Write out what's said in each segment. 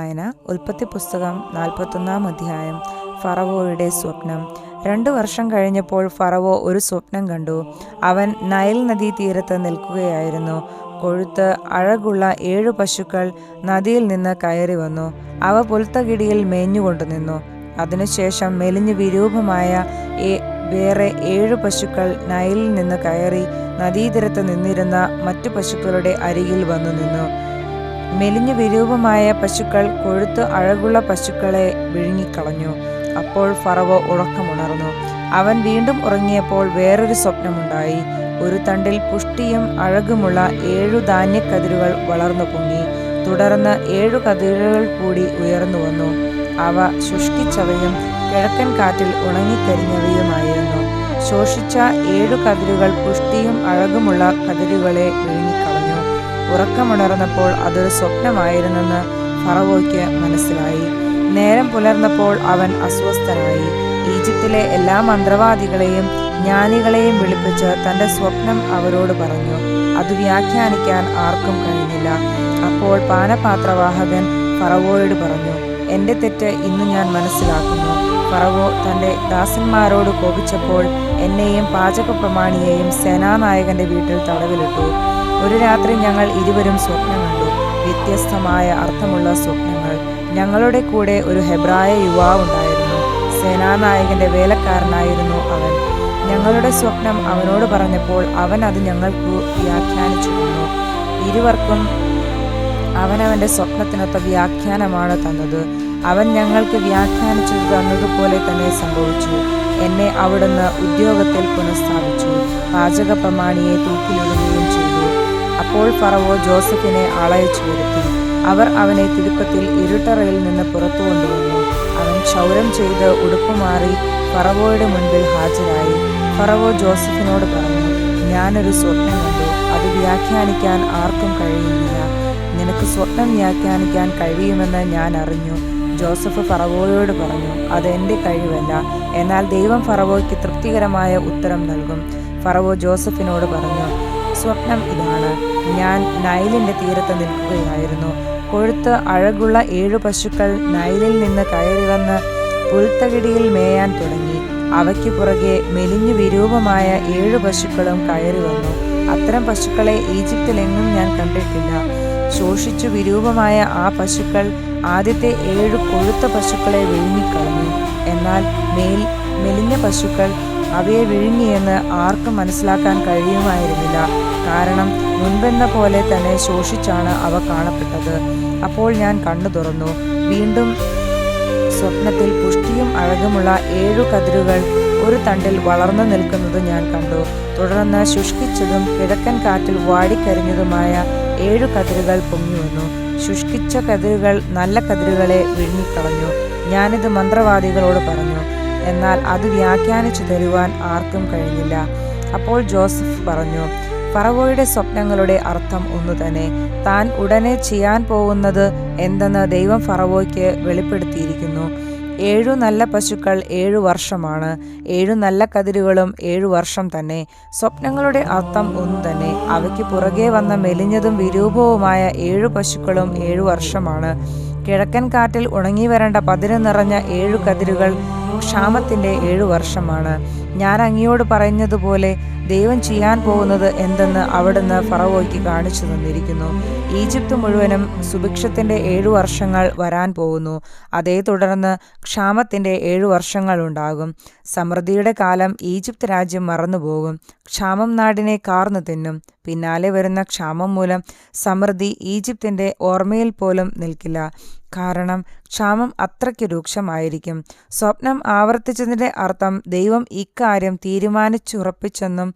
വായന ഉൽപ്പത്തി പുസ്തകം നാൽപ്പത്തൊന്നാം അധ്യായം ഫറവോയുടെ സ്വപ്നം. രണ്ടു വർഷം കഴിഞ്ഞപ്പോൾ ഫറവോ ഒരു സ്വപ്നം കണ്ടു. അവൻ നൈൽ നദീ തീരത്ത് നിൽക്കുകയായിരുന്നു. കൊഴുത്ത് അഴകുള്ള ഏഴു പശുക്കൾ നദിയിൽ നിന്ന് കയറി വന്നു. അവ പുൽത്തകിടിയിൽ മേഞ്ഞുകൊണ്ടു നിന്നു. അതിനുശേഷം മെലിഞ്ഞു വിരൂപമായ വേറെ ഏഴു പശുക്കൾ നൈലിൽ നിന്ന് കയറി നദീതീരത്ത് നിന്നിരുന്ന മറ്റു പശുക്കളുടെ അരികിൽ വന്നു നിന്നു. മെലിഞ്ഞു വിരൂപമായ പശുക്കൾ കൊഴുത്ത് അഴകുള്ള പശുക്കളെ വിഴുങ്ങിക്കളഞ്ഞു. അപ്പോൾ ഫറവോ ഉറക്കമുണർന്നു. അവൻ വീണ്ടും ഉറങ്ങിയപ്പോൾ വേറൊരു സ്വപ്നമുണ്ടായി. ഒരു തണ്ടിൽ പുഷ്ടിയും അഴകുമുള്ള ഏഴു ധാന്യക്കതിരുകൾ വളർന്നു പൊങ്ങി. തുടർന്ന് ഏഴു കതിരുകൾ കൂടി ഉയർന്നു വന്നു. അവ ശുഷ്കിച്ചവയും കിഴക്കൻ കാറ്റിൽ ഉണങ്ങിക്കരിഞ്ഞവയുമായിരുന്നു. ശോഷിച്ച ഏഴു കതിരുകൾ പുഷ്ടിയും അഴകുമുള്ള കതിരുകളെ വിഴുങ്ങിക്കളഞ്ഞു. ഉറക്കമുണർന്നപ്പോൾ അതൊരു സ്വപ്നമായിരുന്നെന്ന് ഫറവോയ്ക്ക് മനസ്സിലായി. നേരം പുലർന്നപ്പോൾ അവൻ അസ്വസ്ഥനായി. ഈജിപ്തിലെ എല്ലാ മന്ത്രവാദികളെയും ജ്ഞാനികളെയും വിളിപ്പിച്ച് തന്റെ സ്വപ്നം അവരോട് പറഞ്ഞു. അത് വ്യാഖ്യാനിക്കാൻ ആർക്കും കഴിഞ്ഞില്ല. അപ്പോൾ പാനപാത്രവാഹകൻ ഫറവോയോട് പറഞ്ഞു എന്റെ തെറ്റ് ഇന്ന് ഞാൻ മനസ്സിലാക്കുന്നു. ഫറവോ തന്റെ ദാസന്മാരോട് കോപിച്ചപ്പോൾ എന്നെയും പാചക പ്രമാണിയെയും സേനാനായകന്റെ വീട്ടിൽ തടവിലിട്ടു. ഒരു രാത്രി ഞങ്ങൾ ഇരുവരും സ്വപ്നം കണ്ടു. വ്യത്യസ്തമായ അർത്ഥമുള്ള സ്വപ്നങ്ങൾ. ഞങ്ങളുടെ കൂടെ ഒരു ഹെബ്രായ യുവാവുണ്ടായിരുന്നു സേനാനായകന്റെ വേലക്കാരനായിരുന്നു അവൻ. ഞങ്ങളുടെ സ്വപ്നം അവനോട് പറഞ്ഞപ്പോൾ അവൻ അത് ഞങ്ങൾക്ക് വ്യാഖ്യാനിച്ചു തന്നു ഇരുവർക്കും അവനവന്റെ സ്വപ്നത്തിനൊത്ത വ്യാഖ്യാനമാണ് തന്നത്. അവൻ ഞങ്ങൾക്ക് വ്യാഖ്യാനിച്ചു തന്നതുപോലെ തന്നെ സംഭവിച്ചു. എന്നെ അവിടുന്ന് ഉദ്യോഗത്തിൽ പുനഃസ്ഥാപിച്ചു. പാചക പ്രമാണിയെ തൂക്കിലിടുകയും അപ്പോൾ ഫറവോ ജോസഫിനെ ആളയച്ചു വരുത്തി. അവർ അവനെ തിടുക്കത്തിൽ ഇരുട്ടറയിൽ നിന്ന് പുറത്തു കൊണ്ടുവന്നു. അവൻ ക്ഷൗരം ചെയ്ത് ഉടുപ്പുമാറി ഫറവോയുടെ മുൻപിൽ ഹാജരായി. ഫറവോ ജോസഫിനോട് പറഞ്ഞു ഞാനൊരു സ്വപ്നം കണ്ടു. അത് വ്യാഖ്യാനിക്കാൻ ആർക്കും കഴിയുന്നില്ല. നിനക്ക് സ്വപ്നം വ്യാഖ്യാനിക്കാൻ കഴിയുമെന്ന് ഞാൻ അറിഞ്ഞു. ജോസഫ് ഫറവോയോട് പറഞ്ഞു അത് എന്റെ കഴിവല്ല. എന്നാൽ ദൈവം ഫറവോയ്ക്ക് തൃപ്തികരമായ ഉത്തരം നൽകും. ഫറവോ ജോസഫിനോട് പറഞ്ഞു സ്വപ്നം ഇതാണ്. ഞാൻ നൈലിന്റെ തീരത്ത് നിൽക്കുകയായിരുന്നു. കൊഴുത്ത് അഴകുള്ള ഏഴു പശുക്കൾ നൈലിൽ നിന്ന് കയറി വന്ന് പുൽത്തകിടിയിൽ മേയാൻ തുടങ്ങി. അവയ്ക്ക് പുറകെ മെലിഞ്ഞു വിരൂപമായ ഏഴു പശുക്കളും കയറി വന്നു. അത്തരം പശുക്കളെ ഈജിപ്തിലെങ്ങും ഞാൻ കണ്ടിട്ടില്ല. ശോഷിച്ചു വിരൂപമായ ആ പശുക്കൾ ആദ്യത്തെ ഏഴു കൊഴുത്ത പശുക്കളെ വിഴുങ്ങിക്കളഞ്ഞു. എന്നാൽ മേൽ മെലിഞ്ഞ പശുക്കൾ അവയെ വിഴുങ്ങിയെന്ന് ആർക്കും മനസ്സിലാക്കാൻ കഴിയുമായിരുന്നില്ല. കാരണം മുൻപെന്ന പോലെ തന്നെ ശോഷിച്ചാണ് അവ കാണപ്പെട്ടത്. അപ്പോൾ ഞാൻ കണ്ണു തുറന്നു. വീണ്ടും സ്വപ്നത്തിൽ പുഷ്ടിയും അഴകുമുള്ള ഏഴു കതിരുകൾ ഒരു തണ്ടിൽ വളർന്നു നിൽക്കുന്നത് ഞാൻ കണ്ടു. തുടർന്ന് ശുഷ്കിച്ചതും കിഴക്കൻ കാറ്റിൽ വാടിക്കരിഞ്ഞതുമായ ഏഴു കതിരുകൾ പൊങ്ങി വന്നു. ശുഷ്കിച്ച കതിരുകൾ നല്ല കതിരുകളെ വിഴുങ്ങിക്കളഞ്ഞു. ഞാനിത് മന്ത്രവാദികളോട് പറഞ്ഞു. എന്നാൽ അത് വ്യാഖ്യാനിച്ചു തരുവാൻ ആർക്കും കഴിഞ്ഞില്ല. അപ്പോൾ ജോസഫ് പറഞ്ഞു ഫറവോയുടെ സ്വപ്നങ്ങളുടെ അർത്ഥം ഒന്നു തന്നെ. താൻ ഉടനെ ചെയ്യാൻ പോകുന്നത് എന്തെന്ന് ദൈവം ഫറവോയ്ക്ക് വെളിപ്പെടുത്തിയിരിക്കുന്നു. ഏഴു നല്ല പശുക്കൾ ഏഴു വർഷമാണ്. ഏഴു നല്ല കതിരുകളും ഏഴു വർഷം തന്നെ. സ്വപ്നങ്ങളുടെ അർത്ഥം ഒന്നു തന്നെ. അവയ്ക്ക് പുറകെ വന്ന മെലിഞ്ഞതും വിരൂപവുമായ ഏഴു പശുക്കളും ഏഴു വർഷമാണ്. കിഴക്കൻ കാറ്റിൽ ഉണങ്ങി വരേണ്ട പതിര് നിറഞ്ഞ ഏഴു കതിരുകൾ ക്ഷാമത്തിന്റെ ഏഴു വർഷമാണ്. ഞാൻ അങ്ങയോട് പറഞ്ഞതുപോലെ ദൈവം ചെയ്യാൻ പോകുന്നത് എന്തെന്ന് അവിടുന്ന് ഫറവോയ്ക്ക് കാണിച്ചു തന്നിരിക്കുന്നു. ഈജിപ്ത് മുഴുവനും സുഭിക്ഷത്തിന്റെ ഏഴു വർഷങ്ങൾ വരാൻ പോകുന്നു. അതേ തുടർന്ന് ക്ഷാമത്തിന്റെ ഏഴു വർഷങ്ങൾ ഉണ്ടാകും. സമൃദ്ധിയുടെ കാലം ഈജിപ്ത് രാജ്യം മറന്നുപോകും. ക്ഷാമം നാടിനെ കാർന്നു തിന്നും. പിന്നാലെ വരുന്ന ക്ഷാമം മൂലം സമൃദ്ധി ഈജിപ്തിന്റെ ഓർമ്മയിൽ പോലും നിൽക്കില്ല. കാരണം ക്ഷാമം അത്രയ്ക്ക് രൂക്ഷമായിരിക്കും. സ്വപ്നം ആവർത്തിച്ചതിന്റെ അർത്ഥം ദൈവം ഇക്കാര്യം തീരുമാനിച്ചുറപ്പിച്ചെന്നും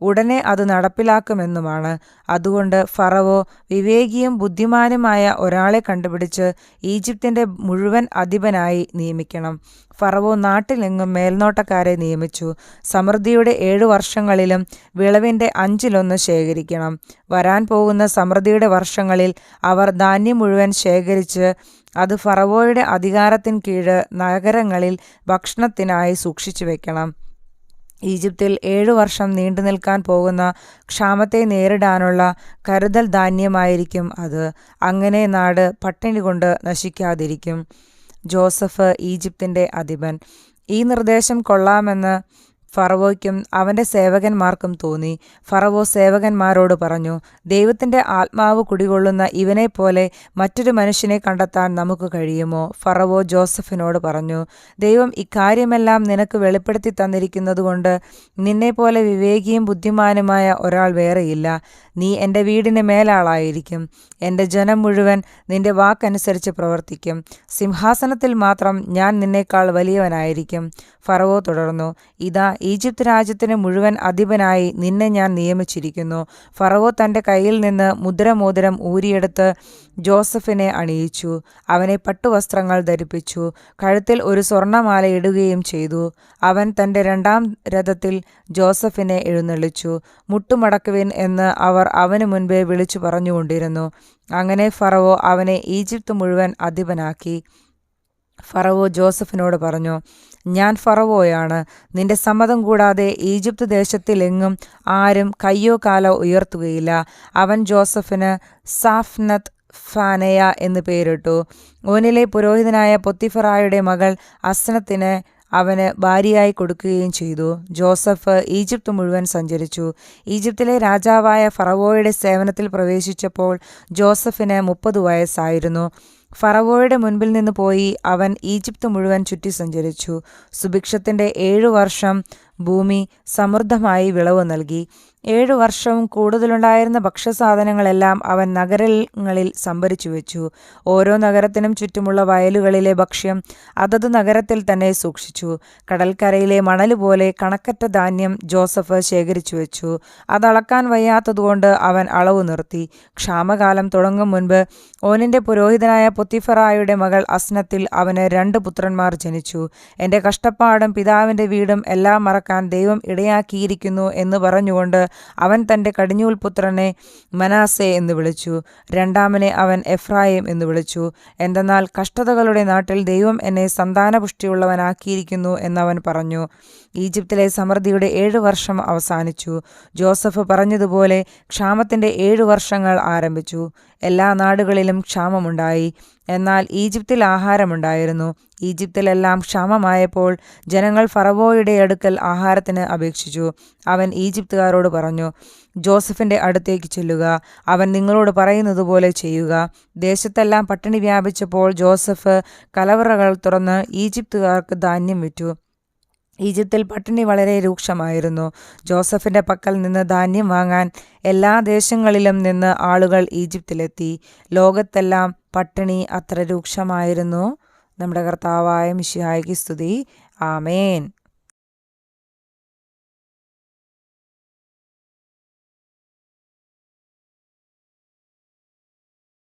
ഉടനെ അത് നടപ്പിലാക്കുമെന്നുമാണ്. അതുകൊണ്ട് ഫറവോ വിവേകിയും ബുദ്ധിമാനുമായ ഒരാളെ കണ്ടുപിടിച്ച് ഈജിപ്തിന്റെ മുഴുവൻ അധിപനായി നിയമിക്കണം. ഫറവോ നാട്ടിലെങ്ങും മേൽനോട്ടക്കാരെ നിയമിച്ചു. സമൃദ്ധിയുടെ ഏഴു വർഷങ്ങളിലും വിളവിന്റെ അഞ്ചിലൊന്ന് ശേഖരിക്കണം. വരാൻ പോകുന്ന സമൃദ്ധിയുടെ വർഷങ്ങളിൽ അവർ ധാന്യം മുഴുവൻ ശേഖരിച്ച് അത് ഫറവോയുടെ അധികാരത്തിൻ കീഴ് നഗരങ്ങളിൽ ഭക്ഷണത്തിനായി സൂക്ഷിച്ചു വെക്കണം. ഈജിപ്തിൽ ഏഴു വർഷം നീണ്ടു നിൽക്കാൻ പോകുന്ന ക്ഷാമത്തെ നേരിടാനുള്ള കരുതൽ ധാന്യമായിരിക്കും അത്. അങ്ങനെ നാട് പട്ടിണി കൊണ്ട് നശിക്കാതിരിക്കും. ജോസഫ് ഈജിപ്തിന്റെ അധിപൻ. ഈ നിർദ്ദേശം കൊള്ളാമെന്ന് ഫറവോയ്ക്കും അവന്റെ സേവകന്മാർക്കും തോന്നി. ഫറവോ സേവകന്മാരോട് പറഞ്ഞു ദൈവത്തിന്റെ ആത്മാവ് കുടികൊള്ളുന്ന ഇവനെപ്പോലെ മറ്റൊരു മനുഷ്യനെ കണ്ടെത്താൻ നമുക്ക് കഴിയുമോ? ഫറവോ ജോസഫിനോട് പറഞ്ഞു ദൈവം ഇക്കാര്യമെല്ലാം നിനക്ക് വെളിപ്പെടുത്തി തന്നിരിക്കുന്നതുകൊണ്ട് നിന്നെപ്പോലെ വിവേകിയും ബുദ്ധിമാനുമായ ഒരാൾ വേറെയില്ല. നീ എന്റെ വീടിന് മേലാളായിരിക്കും. എന്റെ ജനം മുഴുവൻ നിന്റെ വാക്കനുസരിച്ച് പ്രവർത്തിക്കും. സിംഹാസനത്തിൽ മാത്രം ഞാൻ നിന്നേക്കാൾ വലിയവനായിരിക്കും. ഫറവോ തുടർന്നു ഇതാ ഈജിപ്ത് രാജ്യത്തിന് മുഴുവൻ അധിപനായി നിന്നെ ഞാൻ നിയമിച്ചിരിക്കുന്നു. ഫറവോ തന്റെ കയ്യിൽ നിന്ന് മുദ്രമോതിരം ഊരിയെടുത്ത് ജോസഫിനെ അണിയിച്ചു. അവനെ പട്ടുവസ്ത്രങ്ങൾ ധരിപ്പിച്ചു. കഴുത്തിൽ ഒരു സ്വർണമാല ഇടുകയും ചെയ്തു. അവൻ തന്റെ രണ്ടാം രഥത്തിൽ ജോസഫിനെ എഴുന്നള്ളിച്ചു. മുട്ടുമടക്കുവിൻ എന്ന് അവർ അവനു മുൻപേ വിളിച്ചു പറഞ്ഞുകൊണ്ടിരുന്നു. അങ്ങനെ ഫറവോ അവനെ ഈജിപ്ത് മുഴുവൻ അധിപനാക്കി. ഫറവോ ജോസഫിനോട് പറഞ്ഞു ഞാൻ ഫറവോയാണ്. നിന്റെ സമ്മതം കൂടാതെ ഈജിപ്ത് ദേശത്തിലെങ്ങും ആരും കയ്യോ കാലോ ഉയർത്തുകയില്ല. അവൻ ജോസഫിന് സാഫ്നത്ത് ഫാനയ എന്ന് പേരിട്ടു. ഓനിലെ പുരോഹിതനായ പൊത്തിഫറായുടെ മകൾ അസ്നത്തിന് അവന് ഭാര്യയായി കൊടുക്കുകയും ചെയ്തു. ജോസഫ് ഈജിപ്ത് മുഴുവൻ സഞ്ചരിച്ചു. ഈജിപ്തിലെ രാജാവായ ഫറവോയുടെ സേവനത്തിൽ പ്രവേശിച്ചപ്പോൾ ജോസഫിന് മുപ്പത് വയസ്സായിരുന്നു. ഫറവോയുടെ മുൻപിൽ നിന്ന് പോയി അവൻ ഈജിപ്ത് മുഴുവൻ ചുറ്റി സഞ്ചരിച്ചു. സുഭിക്ഷത്തിന്റെ ഏഴു വർഷം ഭൂമി സമൃദ്ധമായി വിളവ് നൽകി. ഏഴു വർഷവും കൂടുതലുണ്ടായിരുന്ന ഭക്ഷ്യസാധനങ്ങളെല്ലാം അവൻ നഗരങ്ങളിൽ സംഭരിച്ചു വെച്ചു. ഓരോ നഗരത്തിനും ചുറ്റുമുള്ള വയലുകളിലെ ഭക്ഷ്യം അതത് നഗരത്തിൽ തന്നെ സൂക്ഷിച്ചു. കടൽക്കരയിലെ മണൽ പോലെ കണക്കറ്റ ധാന്യം ജോസഫ് ശേഖരിച്ചു വെച്ചു. അതളക്കാൻ വയ്യാത്തതുകൊണ്ട് അവൻ അളവ് നിർത്തി. ക്ഷാമകാലം തുടങ്ങും മുൻപ് ഓനിന്റെ പുരോഹിതനായ പൊത്തിഫറായുടെ മകൾ അസ്നത്തിൽ അവന് രണ്ട് പുത്രന്മാർ ജനിച്ചു. എന്റെ കഷ്ടപ്പാടും പിതാവിന്റെ വീടും എല്ലാം മറക്കാൻ ദൈവം ഇടയാക്കിയിരിക്കുന്നു എന്ന് പറഞ്ഞുകൊണ്ട് അവൻ തന്റെ കടിഞ്ഞൂൽ പുത്രനെ മനാസെ എന്ന് വിളിച്ചു. രണ്ടാമനെ അവൻ എഫ്രായം എന്ന് വിളിച്ചു. എന്തെന്നാൽ കഷ്ടതകളുടെ നാട്ടിൽ ദൈവം എന്നെ സന്താനപുഷ്ടിയുള്ളവനാക്കിയിരിക്കുന്നു എന്നവൻ പറഞ്ഞു. ഈജിപ്തിലെ സമൃദ്ധിയുടെ ഏഴു വർഷം അവസാനിച്ചു. ജോസഫ് പറഞ്ഞതുപോലെ ക്ഷാമത്തിന്റെ ഏഴു വർഷങ്ങൾ ആരംഭിച്ചു. എല്ലാ നാടുകളിലും ക്ഷാമമുണ്ടായി. എന്നാൽ ഈജിപ്തിൽ ആഹാരമുണ്ടായിരുന്നു. ഈജിപ്തിലെല്ലാം ക്ഷാമമായപ്പോൾ ജനങ്ങൾ ഫറവോയുടെ അടുക്കൽ ആഹാരത്തിന് അപേക്ഷിച്ചു. അവൻ ഈജിപ്തുകാരോട് പറഞ്ഞു ജോസഫിന്റെ അടുത്തേക്ക് ചെല്ലുക. അവൻ നിങ്ങളോട് പറയുന്നത് പോലെ ചെയ്യുക. ദേശത്തെല്ലാം പട്ടിണി വ്യാപിച്ചപ്പോൾ ജോസഫ് കലവറകൾ തുറന്ന് ഈജിപ്തുകാർക്ക് ധാന്യം വിറ്റു. ഈജിപ്തിൽ പട്ടിണി വളരെ രൂക്ഷമായിരുന്നു. ജോസഫിന്റെ പക്കൽ നിന്ന് ധാന്യം വാങ്ങാൻ എല്ലാ ദേശങ്ങളിലും നിന്ന് ആളുകൾ ഈജിപ്തിലെത്തി. ലോകത്തെല്ലാം പട്ടിണി അത്ര രൂക്ഷമായിരുന്നു. നമ്മുടെ കർത്താവായ മിഷിഹായ്ക്ക് സ്തുതി. ആമേൻ.